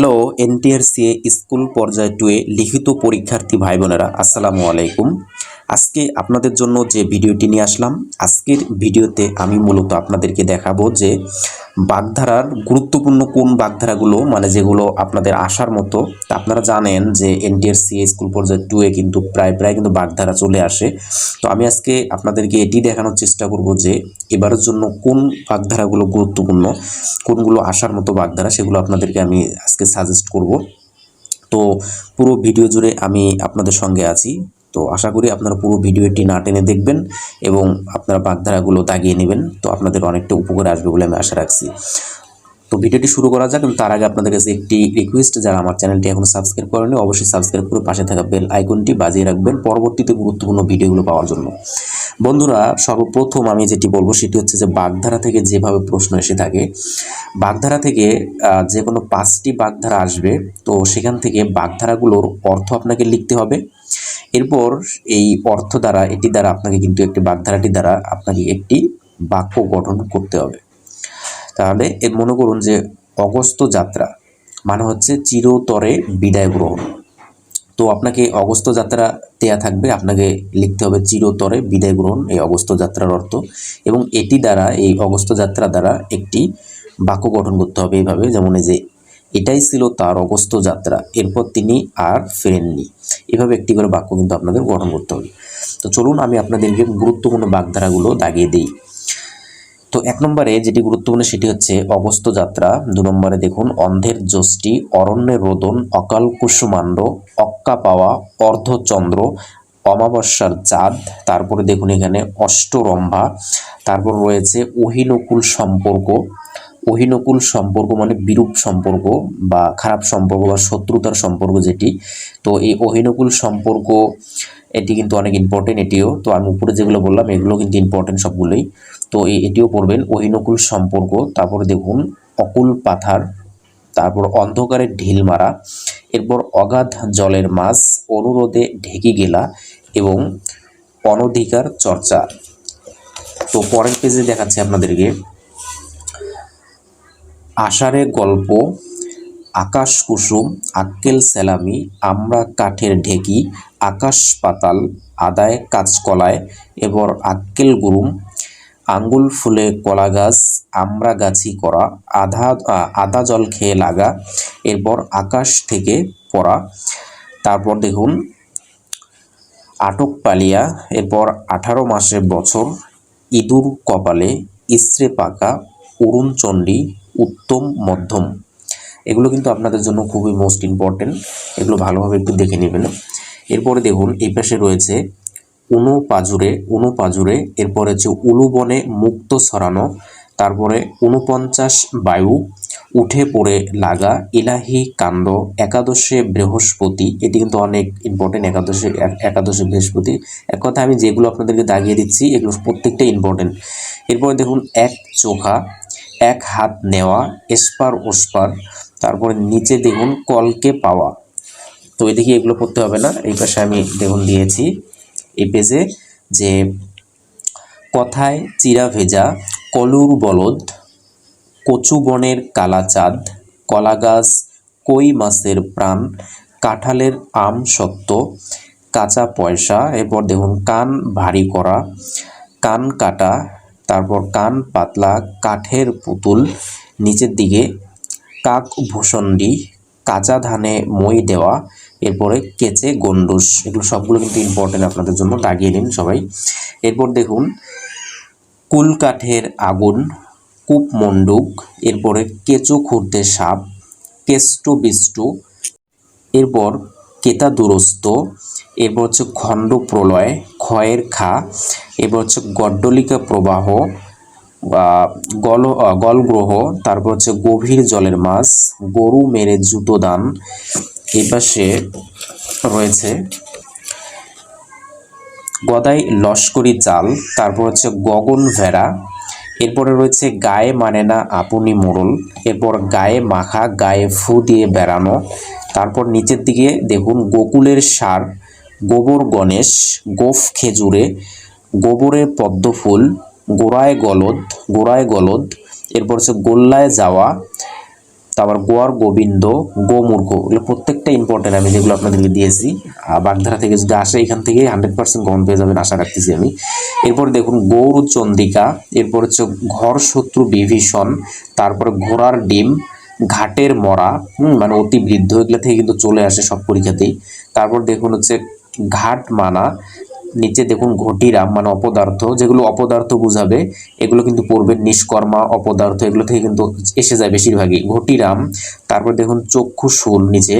Hello NTRCA school পর্যায় টুয়ে লিখিত পরীক্ষার্থী ভাই বোনেরা আসসালামু আলাইকুম। আজকে আপনাদের জন্য যে ভিডিওটি নিয়ে আসলাম, আজকের ভিডিওতে আমি মূলত আপনাদেরকে দেখাবো যে বাগধারার গুরুত্বপূর্ণ কোন বাগধারাগুলো মানে যেগুলো আপনাদের আসার মতো। তা আপনারা জানেন যে এনটিআরসিএ স্কুল পর্যায় টুয়ে কিন্তু প্রায় প্রায় কিন্তু বাগধারা চলে আসে। তো আমি আজকে আপনাদেরকে এটি দেখানোর চেষ্টা করব যে এবারের জন্য কোন বাগধারাগুলো গুরুত্বপূর্ণ, কোনগুলো আসার মতো বাগধারা, সেগুলো আপনাদেরকে আমি আজকে সাজেস্ট করব। তো পুরো ভিডিও জুড়ে আমি আপনাদের সঙ্গে আছি। তো আশা করি আপনারা পুরো ভিডিওটি না টেনে দেখবেন এবং আপনারা বাগধারাগুলো দাগিয়ে নেবেন। তো আপনাদের অনেকটা উপকারে আসবে বলে আমি আশা রাখছি। তো ভিডিওটি শুরু করা যাক তার আগে আপনাদের কাছে একটি রিকোয়েস্ট যারা আমার চ্যানেলটি এখন সাবস্ক্রাইব করেনি অবশ্যই সাবস্ক্রাইব করে পাশে থাকা বেল আইকনটি বাজিয়ে রাখবেন পরবর্তীতে গুরুত্বপূর্ণ ভিডিওগুলো পাওয়ার জন্য। বন্ধুরা, সর্বপ্রথম আমি যেটি বলব সেটি হচ্ছে যে বাগধারা থেকে যেভাবে প্রশ্ন এসে থাকে, বাগধারা থেকে যে কোনো পাঁচটি বাগধারা আসবে, তো সেখান থেকে বাগধারাগুলোর অর্থ আপনাকে লিখতে হবে। এরপর এই অর্থ দ্বারা, এটি দ্বারা আপনাকে কিন্তু একটি বাগধারাটি দ্বারা আপনাকে একটি বাক্য গঠন করতে হবে। তাহলে এর মনে করুন যে অগস্ত যাত্রা মানে হচ্ছে চিরতরে বিদায় গ্রহণ। তো আপনাকে অগস্ত যাত্রা দেয়া থাকবে, আপনাকে লিখতে হবে চিরতরে বিদায় গ্রহণ, এই অগস্ত যাত্রার অর্থ। এবং এটি দ্বারা, এই অগস্ত যাত্রা দ্বারা একটি বাক্য গঠন করতে হবে এইভাবে, যেমন এই যে এটাই ছিল তার অগস্ত যাত্রা। এরপর তিনি আর ফেরেননি। এভাবে একটি করে বাক্য কিন্তু আপনাদের গঠন করতে হবে। তো চলুন আমি আপনাদেরকে গুরুত্বপূর্ণ বাগধারাগুলো দাগিয়ে দিই। তো এক নম্বরে যেটি গুরুত্বপূর্ণ সেটি হচ্ছে অগস্ত যাত্রা। দু নম্বরে দেখুন, অন্ধের যষ্টি অরণ্যের রোদন, অকাল কুসুমাণ্ড অক্কা পাওয়া, অর্ধচন্দ্র, অমাবস্যার চাঁদ, তারপরে দেখুন এখানে অষ্টরম্ভা, তারপর রয়েছে অহিনকুল সম্পর্ক অহিনকুল সম্পর্ক মানে বিরূপ সম্পর্ক বা খারাপ সম্পর্ক বা শত্রুতার সম্পর্ক যেটি। তো এই অহিনকুল সম্পর্ক, এটি কিন্তু অনেক ইম্পর্টেন্ট এটিও। তো আমি উপরে যেগুলো বললাম, এগুলো কিন্তু ইম্পর্টেন্ট সবগুলোই। তো এটিও পড়বেন, অহিনকুল সম্পর্ক। তারপরে দেখুন, অকুল পাথার, তারপর অন্ধকারের ঢিল মারা, এরপর অগাধ জলের মাছ, অনুরোধে ঢেকে গেলা এবং অনধিকার চর্চা। তো পরের পেজে দেখাচ্ছে আপনাদেরকে। আষাঢ়ের গল্প, আকাশ কুসুম, আক্কেল সেলামি, আমরা কাঠের ঢেকি, আকাশ পাতাল, আদায় কাঁচকলায়, এবার আক্কেল গুরুম, আঙ্গুল ফুলে কলা গাছ, আমরা গাছি করা, আধা আদা জল খেয়ে লাগা, এরপর আকাশ থেকে পড়া, তারপর দেখুন, আটক পালিয়া, এরপর আঠারো মাসের বছর, ইঁদুর কপালে, ইস্ত্রে পাকা অরুণচণ্ডী উত্তম, মধ্যম। এগুলো কিন্তু আপনাদের জন্য খুবই মোস্ট ইম্পর্টেন্ট এগুলো ভালোভাবে একটু দেখে নেবেন। এরপরে দেখুন, এই পাশে রয়েছে উনু পাজুরে উনু পাজুরে, এরপর হচ্ছে উলুবনে মুক্ত ছড়ানো, তারপরে উনপঞ্চাশ বায়ু, উঠে পড়ে লাগা, ইলাহি কাণ্ড, একাদশে বৃহস্পতি, এটি কিন্তু অনেক ইম্পর্টেন্ট একাদশে এক- একাদশে বৃহস্পতি। এক কথা আমি যেগুলো আপনাদেরকে দাগিয়ে দিচ্ছি, এগুলো প্রত্যেকটা ইম্পর্টেন্ট এরপরে দেখুন, এক চোখা এক হাত নেওয়া, এসপার ওসপার, তারপরে নিচে দেখুন কলকে পাওয়া। তো এদিকে এগুলো পড়তে হবে না, এই পাশে আমি দেখুন দিয়েছি এই পেজে যে কথায় চিরা ভেজা, কলুর বলদ, কচু বনের কালাচাঁদ কলা গাছ কই মাছের প্রাণ, কাঁঠালের আম সত্য, কাঁচা পয়সা, এরপর দেখুন কান ভারী করা, কান কাটা তারপর কান পাতলা, কাঠের পুতুল, নিচের দিকে কাক ভূষণ্ডী, কাঁচা ধানে মই দেওয়া, এরপরে কেচে গন্ডুস। এগুলো সবগুলো কিন্তু ইম্পর্টেন্ট আপনাদের জন্য দাগিয়ে নিন সবাই। এরপর দেখুন, কুল কাঠের আগুন, কূপ মণ্ডুক, এরপরে কেঁচো খুঁড়তে সাপ, কেষ্ট বিষ্টু, এরপর কেতা দুরস্ত এরপর হচ্ছে খণ্ড প্রলয়, ক্ষয়ের খা এরপর হচ্ছে গড্ডলিকা প্রবাহ গল গলগ্রহ, তারপর হচ্ছে গভীর জলের মাছ, গরু মেরে জুতো দান। এই পাশে রয়েছে গদাই লস্করি চাল, তারপর হচ্ছে গগন ভেড়া, এরপরে রয়েছে গায়ে মানে না আপনি মোড়ল এরপর গায়ে মাখা, গায়ে ফু দিয়ে বেড়ানো তারপর নিচের দিকে দেখুন গোকুলের সার, গোবর গণেশ, গোফ খেজুরে গোবরে পদ্মফুল, গোড়ায় গলদ গোড়ায় গলদ, এরপর হচ্ছে গোল্লায় যাওয়া, তারপর গোয়ার গোবিন্দ, গোমূর্খ, এগুলো প্রত্যেকটা ইম্পর্টেন্ট আমি যেগুলো আপনাদেরকে দিয়েছি। আর বাগধারা থেকে যদি আসে, এখান থেকে হান্ড্রেড পার্সেন্ট কমন পেয়ে যাবেন আশা রাখতেছি আমি। এরপর দেখুন গৌর চন্দিকা এরপর হচ্ছে ঘর শত্রু বিভীষণ, তারপরে ঘোড়ার ডিম ঘাটের মরা মানে অতি বৃদ্ধ এগুলো থেকে কিন্তু চলে আসে সব পরীক্ষাতেই। তারপর দেখুন হচ্ছে ঘাট মানা, নিচে দেখুন ঘটিরাম মানে অপদার্থ, যেগুলো অপদার্থ বুঝাবে, এগুলো কিন্তু পড়বে নিষ্কর্মা, অপদার্থ, এগুলো থেকে কিন্তু এসে যায় বেশিরভাগই। ঘটিরাম, তারপর দেখুন চক্ষুশুল নিচে,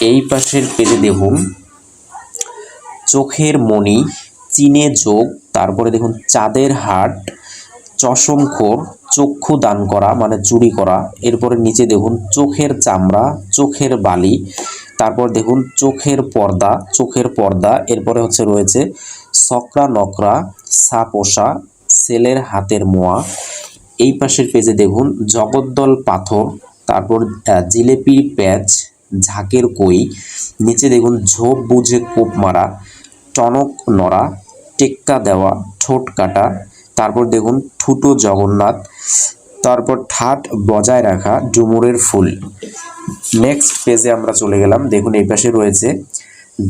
এই পাশের পেজে দেখুন চোখের মণি, চিনে যোগ, তারপরে দেখুন চাঁদের হাট চশমখোর চক্ষু দান করা মানে চুরি করা। এরপরে নিচে দেখুন, চোখের চামড়া, চোখের বালি, তারপর দেখুন, চোখের পর্দা চোখের পর্দা। এরপরে হচ্ছে রয়েছে, সকরা নকরা, সাপোষা ছেলের হাতের মোয়া। এই পাশের পেজে দেখুন, জগদ্দল পাথর, তারপর জিলেপি প্যাচ, ঝাঁকের কই। নিচে দেখুন, ঝোপ বুঝে কোপ মারা, টনক নড়া, টেক্কা দেওয়া, ঠোঁট কাটা তারপর দেখুন ঠুটো জগন্নাথ, তারপর ঠাট বজায় রাখা ডুমুরের ফুল। নেক্সট পেজে আমরা চলে গেলাম, দেখুন এই পাশে রয়েছে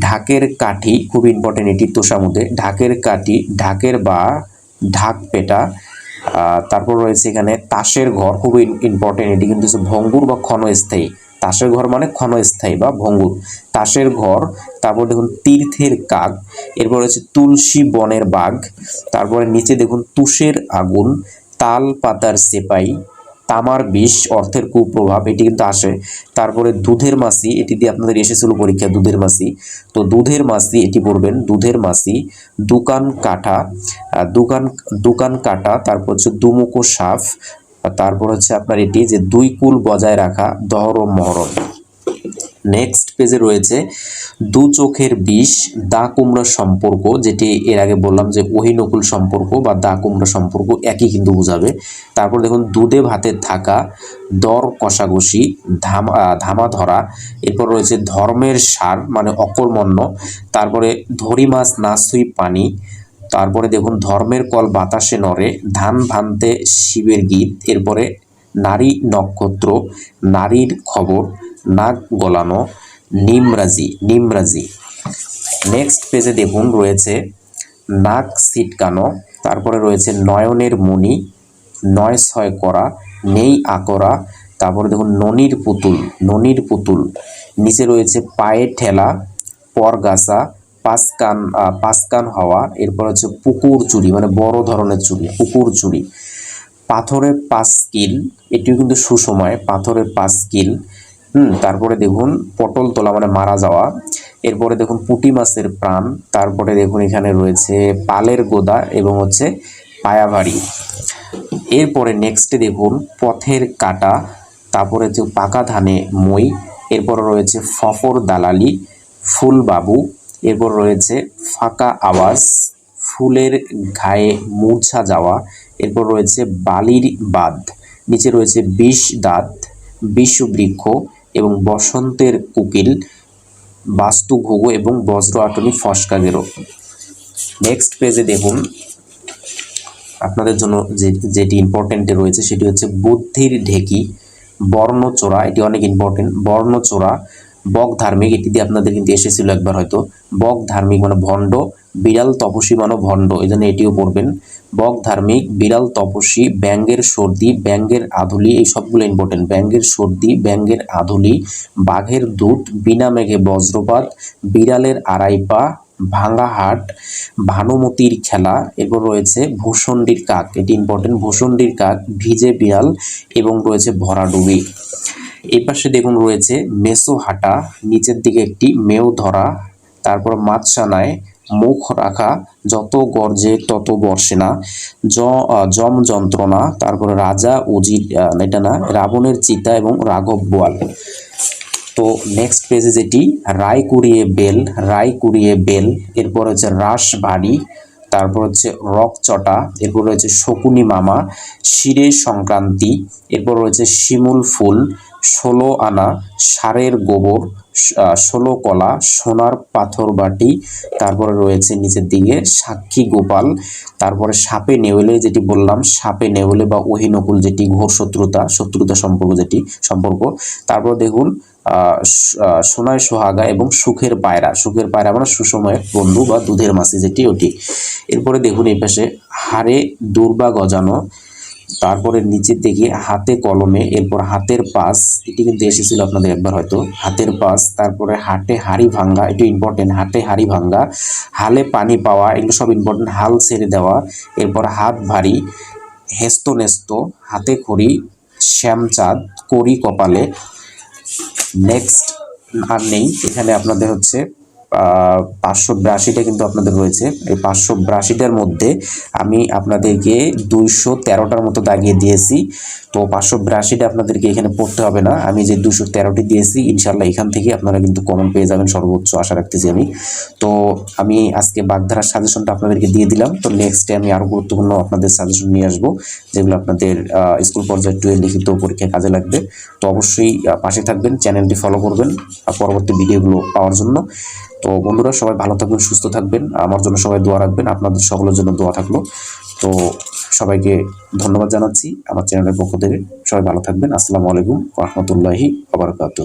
ঢাকের কাঠি, খুব ইম্পর্টেন্ট এটি তোষামুদে। ঢাকের কাঠি, ঢাকের বা ঢাক পেটা তারপর রয়েছে এখানে তাসের ঘর, খুবই ইম্পর্টেন্ট এটি কিন্তু ভঙ্গুর বা ক্ষণস্থায়ী। তাসের ঘর মানে ক্ষণস্থায়ী বা ভঙ্গুর। তাসের ঘর, তারপর দেখুন তীর্থের কাক এরপর হচ্ছে তুলসী বনের বাঘ, তারপরে নিচে দেখুন তুষের আগুন, তাল পাতার সেপাই তামার বিষ, অর্থের কুপ্রভাব, এটি কিন্তু আসে। তারপরে দুধের মাসি, এটি দিয়ে আপনাদের এসেছিল পরীক্ষা, দুধের মাসি। তো দুধের মাসি, এটি পড়বেন, দুধের মাসি, দোকান কাটা দোকান দোকান কাটা, তারপর হচ্ছে দুমুখো সাফ আর তারপর হচ্ছে আপনার এটি যে দুই কুল বজায় রাখা দহরম মহরম নেক্সট পেজে রয়েছে দু চোখের বিষ, দা কুমড়া সম্পর্ক, যেটি এর আগে বললাম যে ওহিনকুল সম্পর্ক বা দা কুমড়া সম্পর্ক একই কিন্তু বোঝাবে। তারপর দেখুন দুধে ভাতে থাকা, দর কষাকষি ধামা ধামা ধরা, এরপর রয়েছে ধর্মের সার মানে অকর্মণ্য, তারপরে ধরি মাছ না সুই পানি তারপরে দেখুন, ধর্মের কল বাতাসে নড়ে, ধান ভানতে শিবের গীত, এরপরে নারী নক্ষত্র, নারীর খবর, নাক গলানো, নিমরাজি নিমরাজি। নেক্সট পেজে দেখুন, রয়েছে নাক সিটকানো তারপরে রয়েছে নয়নের মণি, নয় ছয় করা, নেই আকরা, তারপরে দেখুন, ননির পুতুল ননির পুতুল। নিচে রয়েছে পায়ে ঠেলা, পরগাছা পাঁচকান পাঁচকান হওয়া, এরপর হচ্ছে পুকুর চুরি মানে বড় ধরনের চুরি, পুকুর চুরি। পাথরের পাঁচ স্কিল এটিও কিন্তু সুসময় পাথরের পাঁচ স্কিল হুম, তারপরে দেখুন পটল তোলা মানে মারা যাওয়া। এরপরে দেখুন পুঁটি মাছের প্রাণ, তারপরে দেখুন এখানে রয়েছে পালের গোদা এবং হচ্ছে পায়াভারি। এরপরে নেক্সটে দেখুন পথের কাটা, তারপরে হচ্ছে পাকা ধানে মই, এরপর রয়েছে ফফর দালালি, ফুলবাবু এরপর রয়েছে ফাঁকা আওয়াজ, ফুলের গায়ে মূর্ছা যাওয়া, এরপর রয়েছে বালির বাদ নিচে রয়েছে বিষ দাঁত, বিষবৃক্ষ এবং বসন্তের কুকিল বাস্তু ঘুঘু এবং বজ্র আটনি ফসকা গেরো। নেক্সট পেজে দেখুন, আপনাদের জন্য যে, যেটি ইম্পর্টেন্টে রয়েছে সেটি হচ্ছে বুদ্ধির ঢেকি, বর্ণচোরা, এটি অনেক ইম্পর্টেন্ট বর্ণচোরা বক ধার্মিক, এটি দিয়ে আপনাদের কিন্তু এসেছিল একবার হয়তো। বক ধার্মিক মানে ভণ্ড, বিড়াল তপসী মানে ভণ্ড এই জন্য এটিও পড়বেন। বক ধার্মিক, বিড়াল তপসী ব্যাঙ্গের সর্দি ব্যাঙ্গের আধুলি, এই সবগুলো ইম্পর্টেন্ট ব্যাঙ্গের সর্দি ব্যাঙ্গের আধুলি, বাঘের দুধ, বিনা মেঘে বজ্রপাত, বিড়ালের আড়াই পা হাট, ভানুমতির খেলা, এরপর রয়েছে ভূষণ্ডির কাক। এটি ইম্পর্টেন্ট ভূষণ্ডির কাক, ভিজে বিড়াল, এবং রয়েছে ভরাডুবি। এই পাশে দেখুন রয়েছে মেসো হাঁটা নিচের দিকে একটি মেও ধরা তারপর মাছসানায় মুখ রাখা যত গর্জে তত বর্ষে না জ আহ, যম যন্ত্রণা তারপরে রাজা উজির এটা না রাবণের চিতা এবং রাঘব বোয়াল তো নেক্সট পেজে যেটি রায় কুড়িয়ে বেল রায় কুড়িয়ে বেল এরপর হচ্ছে রাস বাড়ি তারপর হচ্ছে রক চটা এরপর রয়েছে শকুনি মামা শিরে সংক্রান্তি এরপর রয়েছে শিমুল ফুল ষোলো আনা সারের গোবর ষোলো কলা, সোনার পাথর বাটি, তারপরে রয়েছে নিচের দিকে সাক্ষী গোপাল, তারপরে সাপে নেউলে যেটি বললাম, সাপে নেউলে বা ওহিনকুল যেটি ঘোর শত্রুতা শত্রুতা সম্পর্ক যেটি, সম্পর্ক। তারপর দেখুন সোনায় সোহাগা এবং সুখের পায়রা সুখের পায়রা মানে সুসময়ের বন্ধু বা দুধের মাছি যেটি ওটি। এরপরে দেখুন এই পাশে, হাড়ে দুর্বা গজানো তারপরে নিচের দিকে হাতে কলমে, এরপর হাতের পাস এটি কিন্তু এসেছিল আপনাদের একবার হয়তো, হাতের পাস তারপরে হাটে হাড়ি ভাঙ্গা, এটি ইম্পর্টেন্ট হাটে হাড়ি ভাঙ্গা, হালে পানি পাওয়া, এগুলো সব ইম্পর্টেন্ট হাল ছেড়ে দেওয়া, এরপর হাত ভারী, হেস্ত নেস্ত, হাতে খড়ি, শ্যামচাঁদ করি কপালে নেক্সট আর নেই, এখানে আপনাদের হচ্ছে পাঁচশো বিরাশিটা কিন্তু আপনাদের রয়েছে। এই পাঁচশো বিরাশিটার মধ্যে আমি আপনাদেরকে দুইশো তেরোটার মতো দাগিয়ে দিয়েছি। তো পাঁচশো বিরাশিটা আপনাদেরকে এখানে পড়তে হবে না। আমি যে দুশো তেরোটি দিয়েছি ইনশাল্লাহ এখান থেকে আপনারা কিন্তু কমন পেয়ে যাবেন সর্বোচ্চ, আশা রাখতেছি আমি। তো আমি আজকে বাগধারার সাজেশনটা আপনাদেরকে দিয়ে দিলাম। তো নেক্সটে আমি আরও গুরুত্বপূর্ণ আপনাদের সাজেশন নিয়ে আসব, যেগুলো আপনাদের স্কুল পর্যায়ে টুয়েলভ লিখিত পরীক্ষায় কাজে লাগবে। তো অবশ্যই পাশে থাকবেন চ্যানেলটি ফলো করবেন পরবর্তী ভিডিওগুলো পাওয়ার জন্য। তো বন্ধুরা, সবাই ভালো থাকবেন, সুস্থ থাকবেন। আমার জন্য সবাই দোয়া রাখবেন, আপনাদের সকলের জন্য দোয়া থাকল। তো সবাইকে ধন্যবাদ জানাচ্ছি আমার চ্যানেলের পক্ষ থেকে। সবাই ভালো থাকবেন। আসসালামু আলাইকুম রহমতুল্লাহি আবরকাত